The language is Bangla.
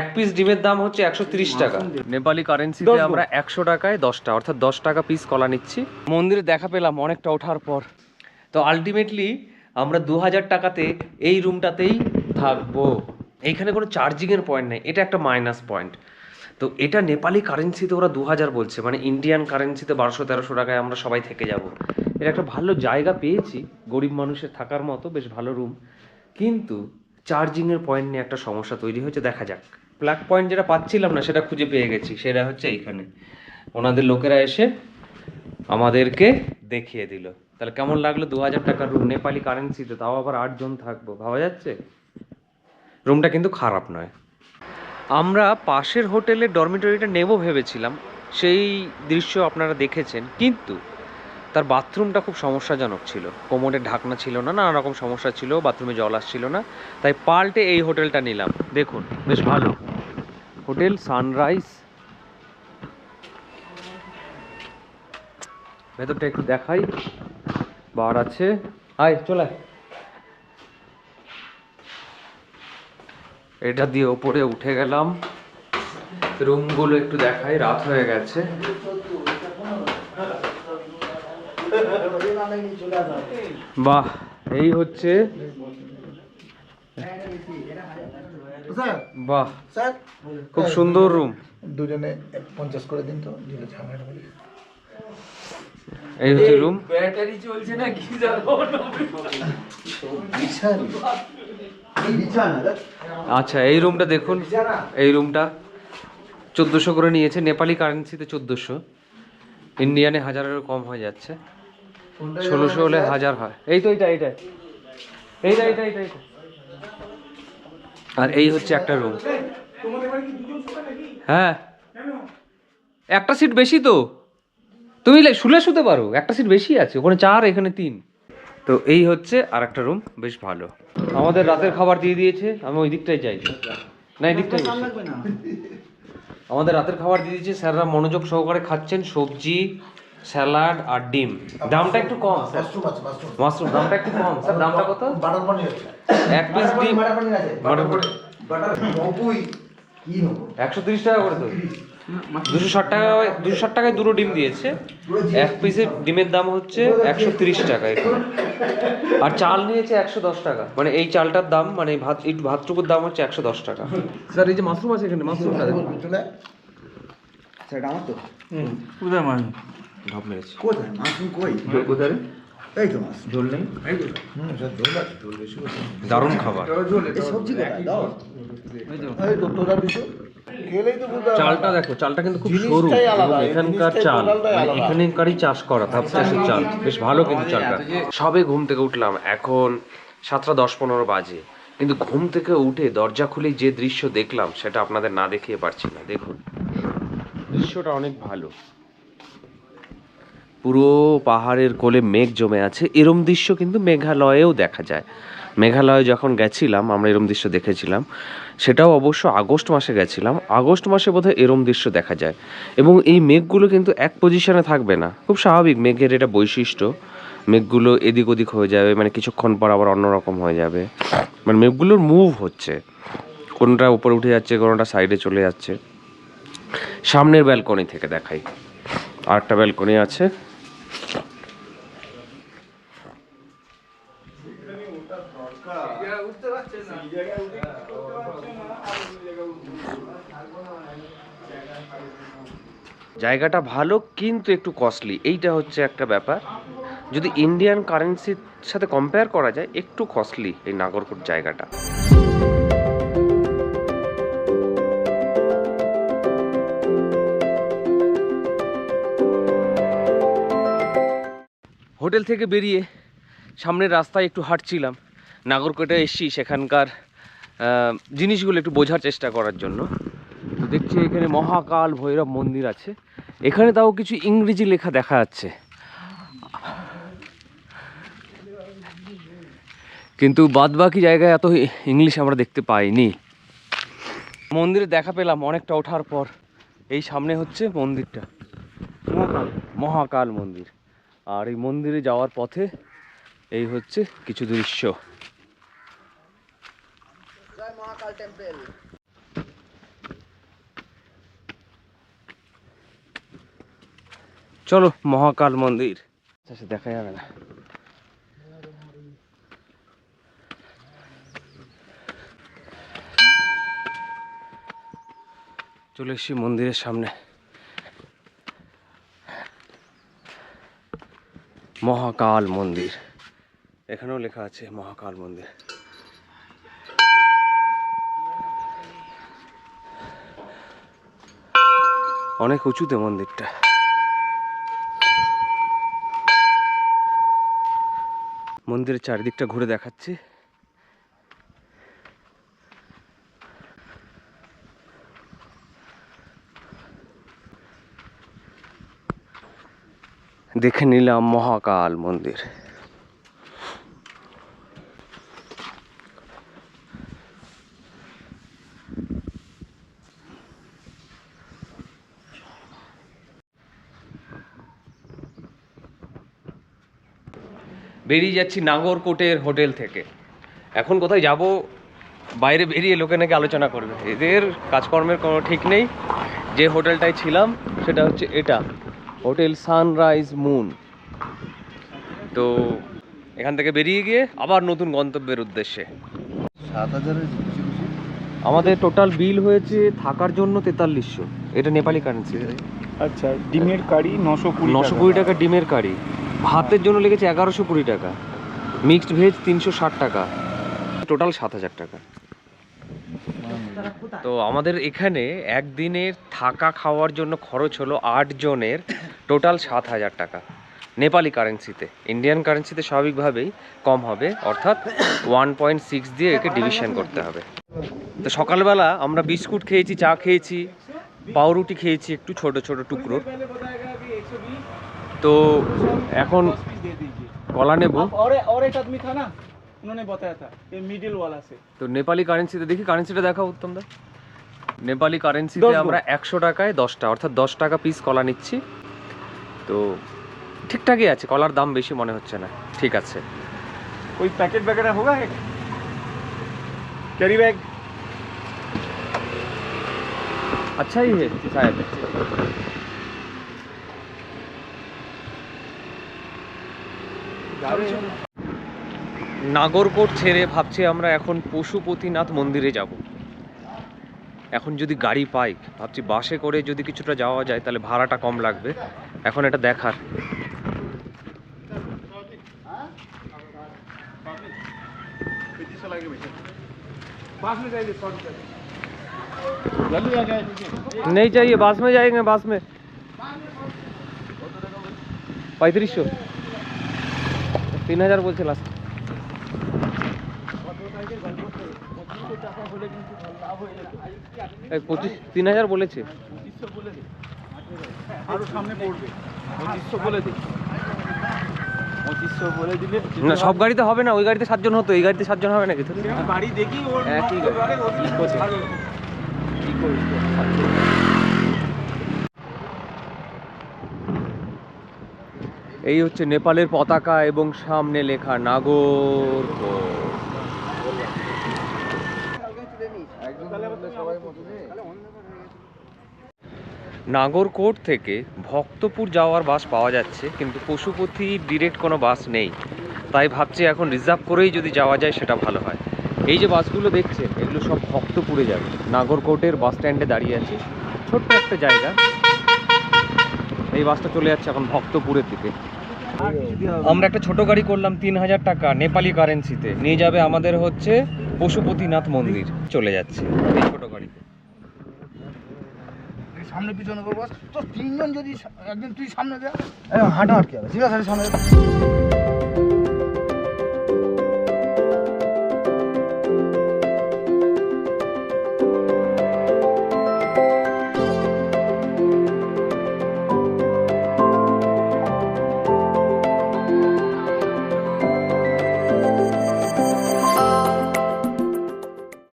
এক পিস ডিমের দাম হচ্ছে একশো তিরিশ টাকা। নেপালি কারেন্সিতে আমরা একশো টাকায় দশটা অর্থাৎ দশ টাকা পিস কলা নিচ্ছি। মন্দিরে দেখা পেলাম অনেকটা ওঠার পর। তো আলটিমেটলি আমরা দু হাজার টাকাতে এই রুমটাতেই থাকব। এইখানে কোনো চার্জিংয়ের পয়েন্ট নেই এটা একটা মাইনাস পয়েন্ট তো এটা নেপালি কারেন্সিতে ওরা দু হাজার বলছে মানে ইন্ডিয়ান কারেন্সিতে বারোশো তেরোশো টাকায় আমরা সবাই থেকে যাব। এটা একটা ভালো জায়গা পেয়েছি গরিব মানুষের থাকার মতো বেশ ভালো রুম কিন্তু চার্জিংয়ের পয়েন্ট নিয়ে একটা সমস্যা তৈরি হয়েছে দেখা যাক। প্লাগ পয়েন্ট যেটা পাচ্ছিলাম না, সেটা খুঁজে পেয়ে গেছি। সেটা হচ্ছে এইখানে। ওনাদের লোকেরা এসে আমাদেরকে দেখিয়ে দিল। তাহলে কেমন লাগল? দু হাজার টাকার রুম নেপালি কারেন্সিতে তাও আবার আটজন থাকব। ভাবা যাচ্ছে? রুমটা কিন্তু খারাপ নয়। আমরা পাশের হোটেলে ডরমিটরিটা নেব ভেবেছিলাম। সেই দৃশ্য আপনারা দেখেছেন। কিন্তু তার বাথরুমটা খুব সমস্যাজনক ছিল। কোমরের ঢাকনা ছিল না, নানা রকম সমস্যা ছিল, বাথরুমে জল আসছিল না। তাই পাল্টে এই হোটেলটা নিলাম। দেখুন, বেশ ভালো। Hotel sunrise. ভেতরটা একটু দেখাই। বার আছে। আয়, চলে এটা দিয়ে ওপরে উঠে গেলাম। রুমগুলো একটু দেখাই, রাত হয়ে গেছে। বাহ এই হচ্ছে স্যার। বাহ খুব সুন্দর রুম দুজনে পঞ্চাশ করে দিন তো এই হচ্ছে রুম আচ্ছা এই রুমটা দেখুন। এই রুমটা চোদ্দোশো করে নিয়েছে নেপালি কারেন্সিতে চোদ্দোশো। ইন্ডিয়ানে হাজারেরও কম হয়ে যাচ্ছে। ষোলোশো হলে হাজার হয়। এই তো এইটা এইটা। এইটা এইটা এইটা এইটা। আর এই হচ্ছে একটা রুম হ্যাঁ। একটা সিট বেশি তো। তুমি শুলে শুতে পারো। একটা সিট বেশি আছে। ওখানে চার এখানে তিন। তো এই হচ্ছে আর একটা রুম বেশ ভালো। আমাদের রাতের খাবার দিয়ে দিয়েছে। আমি ওই দিকটাই যাই। না এই দিকটাই আমাদের রাতের খাবার দিয়ে দিয়েছে। স্যাররা মনোযোগ সহকারে খাচ্ছেন। সবজি স্যালাড আর ডিম। দামটা একটু কম স্যার। মাশরুম। দামটা একটু কম। স্যার দামটা কত? বাটার পনির আছে। এক পিস ডিম। বাটার পনির আছে। বাটার পনির। বাটার নব্বই কি হব একশো তিরিশ টাকা করে তো। দুশো ষাট টাকা দুশো ষাট টাকায় দুটো ডিম দিয়েছে। এক পিসের ডিমের দাম হচ্ছে একশো তিরিশ টাকা এখানে আর চাল নিয়েছে একশো দশ টাকা। মানে এই চালটার দাম মানে ভাত এই ভাতটুকুর দাম হচ্ছে একশো দশ টাকা। স্যার এই যে মাশরুম আছে এখানে মাশরুমটা দেখুন। চলে আমার তো। ঢপ মেরেছি। কোথায়? মাশরুম কই? কোথায় এই তো মাছ ঝোল নেই? হুম স্যার ঝোল আছে ঝোল বেশি দারুণ খাবার। সবজি কোথায়? দাও। এই তো তোরা দিছো। খেলেই তো বুঝতে চালটা দেখো চালটা কিন্তু খুব সরু। এখানকার চাল মানে এখানকারই চাষ করা ধাপ চাষের চাল। বেশ ভালো কিন্তু চালটা। সবে ঘুম থেকে উঠলাম এখন সাতটা দশ পনেরো বাজে। কিন্তু ঘুম থেকে উঠে দরজা খুলে যে দৃশ্য দেখলাম সেটা আপনাদের না দেখিয়ে পারছি না। দেখুন দৃশ্যটা অনেক ভালো। পুরো পাহাড়ের কোলে মেঘ জমে আছে। এরম দৃশ্য কিন্তু মেঘালয়েও দেখা যায়। মেঘালয়ে যখন গেছিলাম, আমরা এরম দৃশ্য দেখেছিলাম, সেটাও অবশ্য আগস্ট মাসে গেছিলাম। আগস্ট মাসে বোধহয় এরম দৃশ্য দেখা যায়। এবং এই মেঘগুলো কিন্তু এক পজিশনে থাকবে না। খুব স্বাভাবিক, মেঘের এটা বৈশিষ্ট্য। মেঘগুলো এদিক ওদিক হয়ে যাবে মানে কিছুক্ষণ পর আবার অন্যরকম হয়ে যাবে। মানে মেঘগুলোর মুভ হচ্ছে। কোনটা উপরে উঠে যাচ্ছে, কোনটা সাইডে চলে যাচ্ছে। সামনের ব্যালকনি থেকে দেখাই। আরেকটা ব্যালকনি আছে। জায়গাটা ভালো কিন্তু একটু কস্টলি এইটা হচ্ছে একটা ব্যাপার। যদি ইন্ডিয়ান কারেন্সির সাথে কম্পেয়ার করা যায় একটু কস্টলি এই নাগরকোট জায়গাটা। হোটেল থেকে বেরিয়ে সামনের রাস্তায় একটু হাঁটছিলাম। নাগরকোটে এসছি সেখানকার জিনিসগুলো একটু বোঝার চেষ্টা করার জন্য। তো দেখছি এখানে মহাকাল ভৈরব মন্দির আছে। এখানে তাও কিছু ইংরেজি লেখা দেখা যাচ্ছে। কিন্তু বাদবাকি জায়গায় এত ইংলিশ আমরা দেখতে পাইনি। মন্দিরে দেখা পেলাম অনেকটা ওঠার পর। এই সামনে হচ্ছে মন্দিরটা। মহাকাল। মহাকাল মন্দির। আর এই মন্দিরে যাওয়ার পথে এই হচ্ছে কিছু দৃশ্য। মহাকাল টেম্পেল। চলো মহাকাল মন্দির। আচ্ছা, দেখা যাবে না। চলে এসছি মন্দিরের সামনে। মহাকাল মন্দির। এখানেও লেখা আছে মহাকাল মন্দির। অনেক উঁচুতে মন্দিরটা। মন্দিরের চারিদিকটা ঘুরে দেখাচ্ছি। দেখে নিলাম মহাকাল মন্দির। বেরিয়ে যাচ্ছি নাগরকোটের হোটেল থেকে। এখন কোথায় যাব? বাইরে বেরিয়ে লোকে নাকি আলোচনা করবে। এদের কাজকর্মের কোনো ঠিক নেই। যে হোটেলটায় ছিলাম সেটা হচ্ছে এটা। Hotel sunrise moon. তো এখান থেকে বেরিয়ে গিয়ে আবার নতুন গন্তব্যের উদ্দেশ্যে। সাত হাজারের আমাদের টোটাল বিল হয়েছে থাকার জন্য তেতাল্লিশশো। এটা নেপালি কারেন্সি। আচ্ছা ডিমের কারি নশো কুড়ি নশো কুড়ি টাকা ডিমের কারি। ভাতের জন্য লেগেছে এগারোশো কুড়ি টাকা। মিক্সড ভেজ তিনশো ষাট টাকা। টোটাল সাত হাজার টাকা। তো আমাদের এখানে একদিনের থাকা খাওয়ার জন্য খরচ হলো আট জনের টোটাল সাত হাজার টাকা। নেপালি কারেন্সিতে। ইন্ডিয়ান কারেন্সিতে স্বাভাবিকভাবেই কম হবে। অর্থাৎ ওয়ান পয়েন্ট সিক্স দিয়ে একে ডিভিশন করতে হবে। তো সকালবেলা আমরা বিস্কুট খেয়েছি, চা খেয়েছি, পাউরুটি খেয়েছি, একটু ছোট ছোট টুকরো তো এখন কলা নেব और और एक आदमी था ना उन्होंने बताया था ये मिडिल वाला से তো নেপালি কারেন্সিতে দেখি কারেন্সিটা দেখাও উত্তম দা নেপালি কারেন্সিতে দশ গো। আমরা একশো টাকায় দশটা অর্থাৎ দশ টাকা পিস কলা নিচ্ছি তো ঠিকঠাকই আছে কলার দাম বেশি মনে হচ্ছে না ঠিক আছে कोई पैकेट वगैरह होगा एक कैरी बैग अच्छा ही है शायद নাগরকোট ছেড়ে ভাবছি আমরা এখন পশুপতিনাথ মন্দিরে যাব এখন যদি গাড়ি পাই ভাবছি বাসে করে যদি কিছুটা যাওয়া যায় তাহলে ভাড়াটা কম লাগবে এখন এটা দেখার पास में जाइए सौ रुपये नहीं चाहिए बस में जाएंगे बस में পঁয়ত্রিশশো তিন হাজার বলছে লাস্ট পঁচিশ তিন হাজার বলেছে। না সব গাড়িতে হবে না ওই গাড়িতে সাতজন হতো এই গাড়িতে সাতজন হবে নাকি? গাড়ি। দেখি একই গাড়ি। ওর ইকোতে। ভালো। এই হচ্ছে নেপালের পতাকা এবং সামনে লেখা নাগর নাগরকোট থেকে ভক্তপুর যাওয়ার বাস পাওয়া যাচ্ছে, কিন্তু পশুপতি ডিরেক্ট কোনো বাস নেই। তাই ভাবছি এখন রিজার্ভ করেই যদি যাওয়া যায় সেটা ভালো হয়। এই যে বাসগুলো দেখছেন, এগুলো সব ভক্তপুরে যাবে। নাগরকোটের বাস স্ট্যান্ডে দাঁড়িয়ে আছে। ছোট্ট একটা জায়গা। এই বাসটা চলে যাচ্ছে এখন ভক্তপুরের দিকে। আমরা একটা ছোট গাড়ি করলাম তিন হাজার টাকা নেপালি কারেন্সিতে নিয়ে যাবে আমাদের হচ্ছে পশুপতিনাথ মন্দির। চলে যাচ্ছে এই ছোট গাড়িতে। সামনে পিছনে করব। তো তিনজন যদি একদিন তুই সামনে যা হাঁটা আটকে যাবে ঠিক আছে, সামনে